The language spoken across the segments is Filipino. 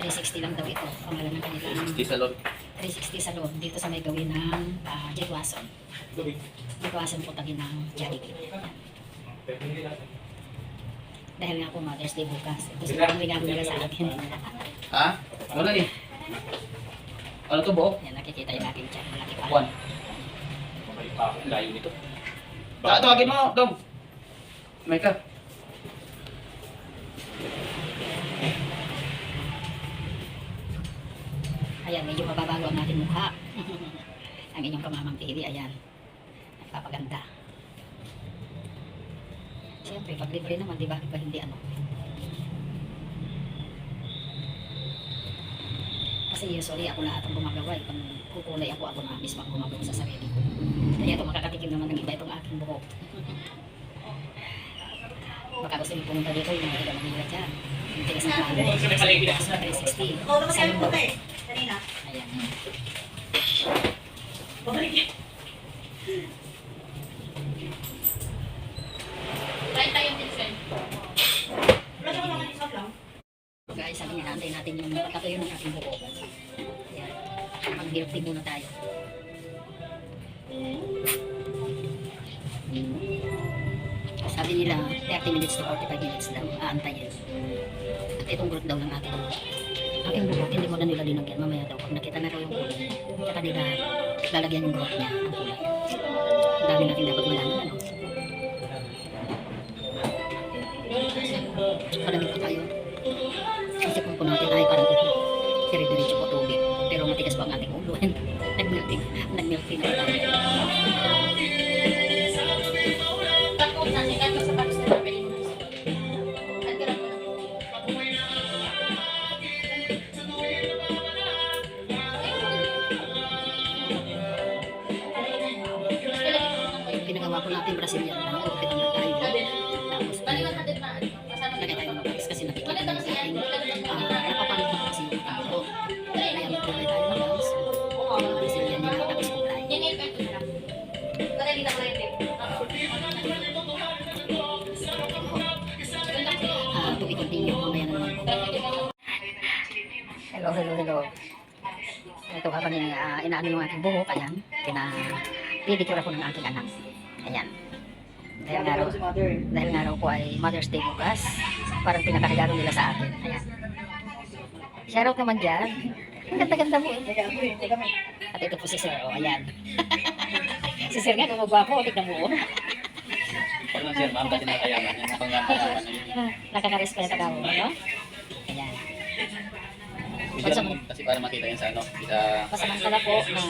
360 lang daw ito. Pangalan ng kanilang 60 sa loob. 360 sa loob. Dito sa may gawin ng uh, Jetwason. Jetwason po tagi ng Jollibee. Dahil nga po Mother's Day bukas. Gusto ko regalo nila sa akin. Ha? Wala eh. Ano to buo? Yan, nakikita yung aking chat. Malaki pa. One. Layo nito. Ah, tawagin mo, Dom. May ka. Ayan, medyo mababago ang ating mukha. ang inyong kamamang TV, ayan. Nagpapaganda. Siyempre, pag libre naman, di ba? Iba hindi ano. Kasi usually ako lahat ang gumagawa. eh. Pag kukulay ako, ako na mismo ang gumagawa sa sarili ko. Kaya ito makakatikim naman ng iba itong aking buhok. Baka gusto niyo pumunta dito, yung mga taga Manila dyan. Yung San Pablo. Sa 360. Oo, naman Babalik. Try tayong tinsen. Wala naman naman isang lang. Guys, sabi nga natin natin yung pagkatuyo ng aking buhok. Ayan. Mag-milk tea muna tayo. Sabi nila, 30 minutes to 45 minutes daw, aantayin. At itong group daw ng ating aking buhok, hindi ko na nila linagyan. Mamaya daw, pag nakita na raw yung buhok, tsaka nila lalagyan yung buhok niya ng kulay. Ang dami natin dapat malaman, ano? Palamig po tayo. Kasi kung po natin ay parang dire-diretso po tubig. Pero matigas pa ang ating ulo. Nag-melting. Nag-melting na tayo. Hello, hello. Ito habang uh, inaano yung aking buhok, ayan, pina pedicure ako ng aking anak. Ayan. Dahil nga raw, dahil nga raw po ay Mother's Day bukas, parang pinakaregalo nila sa akin. Ayan. Shoutout naman dyan. Ang ganda-ganda mo eh. At ito po si Sir, oh, ayan. si Sir nga, gumagwapo, tignan mo. oh. Pag lang siya, ma'am, kasi nakayaman. Nakaka-respeto ka mo, no? Bigyan naman, Kasi para makita yan sa ano, sa Pasamantala po na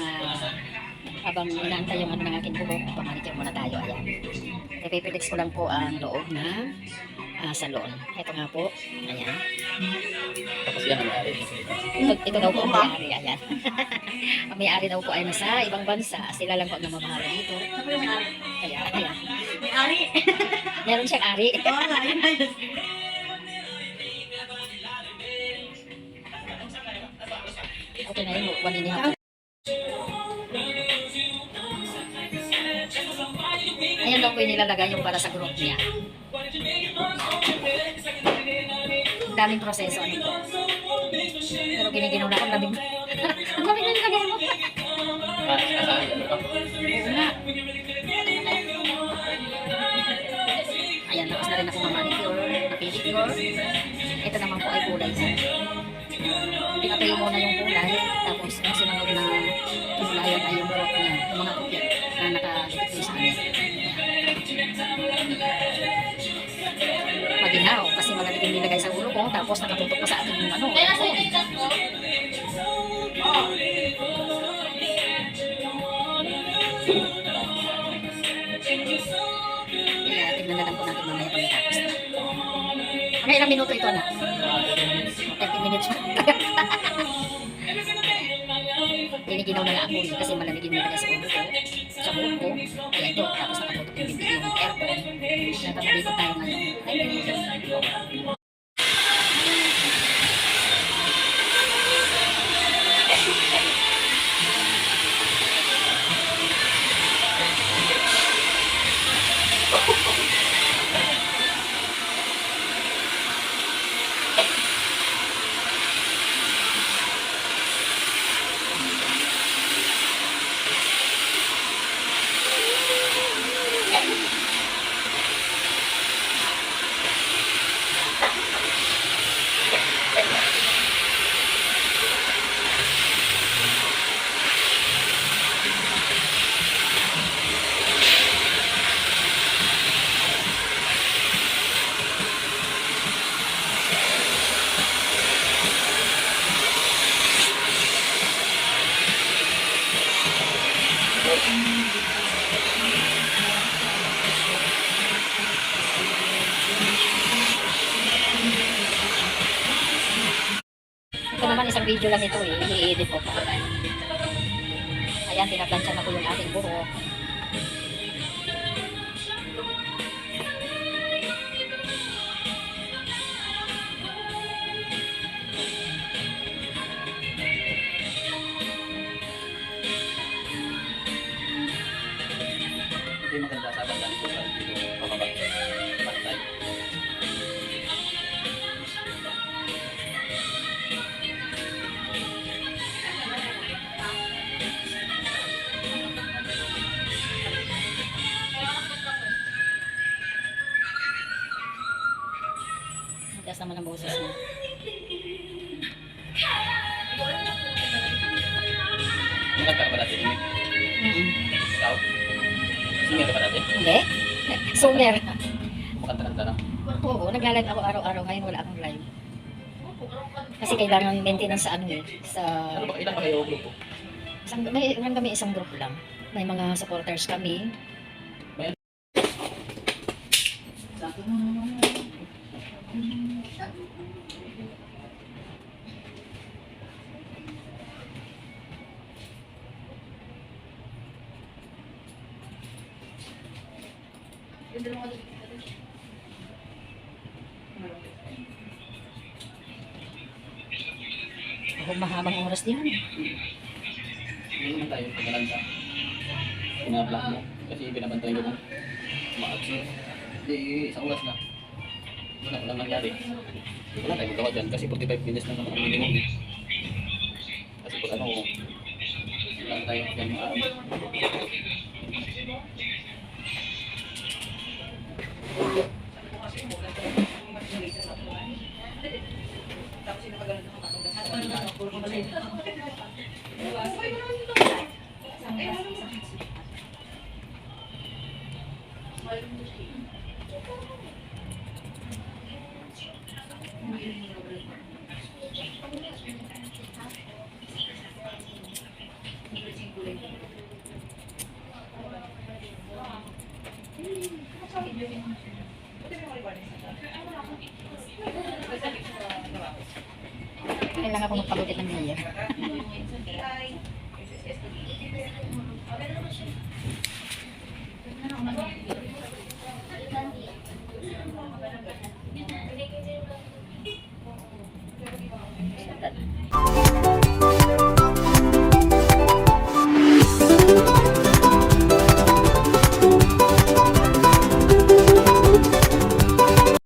habang inaantay yung ano ng aking buhok, pamanicure muna tayo. Ayan. Ipipilix ko lang po ang loob ng ah, salon. Ito nga po. Ayan. tapos yan ang Ito, ito daw po ang may-ari. Ayan. ang may-ari daw po ay nasa ibang bansa. Sila lang po ang namamahala dito. Ano yung may-ari? Kaya, ayan. May-ari. Meron siyang ari. Oo nga, Okay na yun. And a half. Ayan daw po yung nilalagay yung para sa group niya. Daming proseso. Ano po. Pero giniginaw na ako. Daming... Ang daming nilagay mo. Ayan, tapos na rin ako manicure, na pedicure. Ito naman po ay kulay niya. Pinatayo muna yung kulay, tapos ang sinunod na kulayan ay yung buhok niya, yung mga puti na nakadikit sa kanya. Maginaw, kasi malalig yung nilagay sa ulo ko, tapos nakatutok pa sa akin yung ano. Kaya yung chat mo. Kaya tignan na lang po natin mamaya pag natapos na. Mga ilang minuto ito na? 30 minutes pa. Giniginaw na lang ako kasi malamig yung nilagay sa ulo ko, sa buhok ko. Kaya ito, tapos nakatutok yung bibig yung aircon. Natatalito tayo ngayon. Ay, naman isang video lang ito eh. I-edit ko pa. Ayan, pinaplansya na ko yung ating buhok. Matigas naman ang boses niya. Mga ka ba dati? Imi? Ikaw? Singer ka ba dati? Hindi? Sumer. Makanta-kanta na. Oo, nagla-live ako araw-araw. Ngayon wala akong live. Kasi kailangan maintenance sa ano eh. Sa, Ano ba? Ilan ba kayo grupo? isang, may, kami isang group lang. May mga supporters kami. Oh, mahabang oras din. Hindi naman tayo pagkalanta. Pinablock mo. Kasi binabantay ko kung ma-absent. Hindi, isang oras na. Wala walang nangyari. Wala tayo magawa dyan kasi 45 minutes na naman ang minimum. Kasi pag ano, lang tayo dyan mga Kailangan ko magpagupit ng mayor.